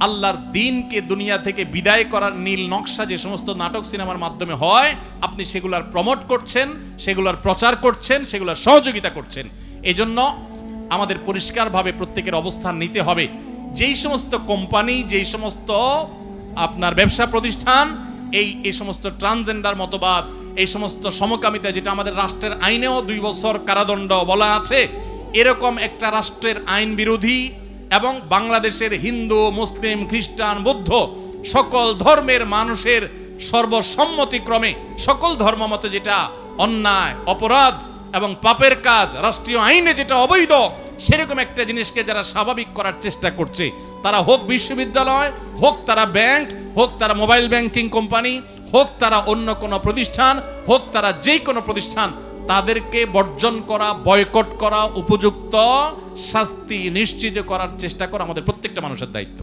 আল্লাহর দিনকে দুনিয়া থেকে বিদায় করার নীল নকশা যে সমস্ত নাটক সিনেমার মাধ্যমে হয়, আপনি সেগুলার প্রমোট করছেন, সেগুলার প্রচার করছেন, সেগুলার সহযোগিতা করছেন। এজন্য আমাদের পরিষ্কারভাবে প্রত্যেকের অবস্থান নিতে হবে। যেই সমস্ত কোম্পানি, যেই সমস্ত আপনার ব্যবসা প্রতিষ্ঠান, এই এই সমস্ত ট্রান্সজেন্ডার মতবাদ, এই সমস্ত সমকামিতা যেটা আমাদের রাষ্ট্রের আইনেও দুই বছর কারাদণ্ড বলা আছে, এরকম একটা রাষ্ট্রের আইন বিরোধী এবং বাংলাদেশের হিন্দু, মুসলিম, খ্রিস্টান, বৌদ্ধ সকল ধর্মের মানুষের সর্বসম্মতিক্রমে সকল ধর্মমত যেটা অন্যায়, অপরাধ এবং পাপের কাজ, রাষ্ট্রীয় আইনে যেটা অবৈধ, সেরকম একটা জিনিসকে যারা স্বাভাবিক করার চেষ্টা করছে, তারা হোক বিশ্ববিদ্যালয়, হোক তারা ব্যাংক, হোক তারা মোবাইল ব্যাংকিং কোম্পানি, হোক তারা অন্য কোনো প্রতিষ্ঠান, হোক তারা যেই কোনো প্রতিষ্ঠান তাদেরকে বর্জন করা, বয়কট করা, উপযুক্ত শাস্তি নিশ্চিত করার চেষ্টা করা আমাদের প্রত্যেকটা মানুষের দায়িত্ব।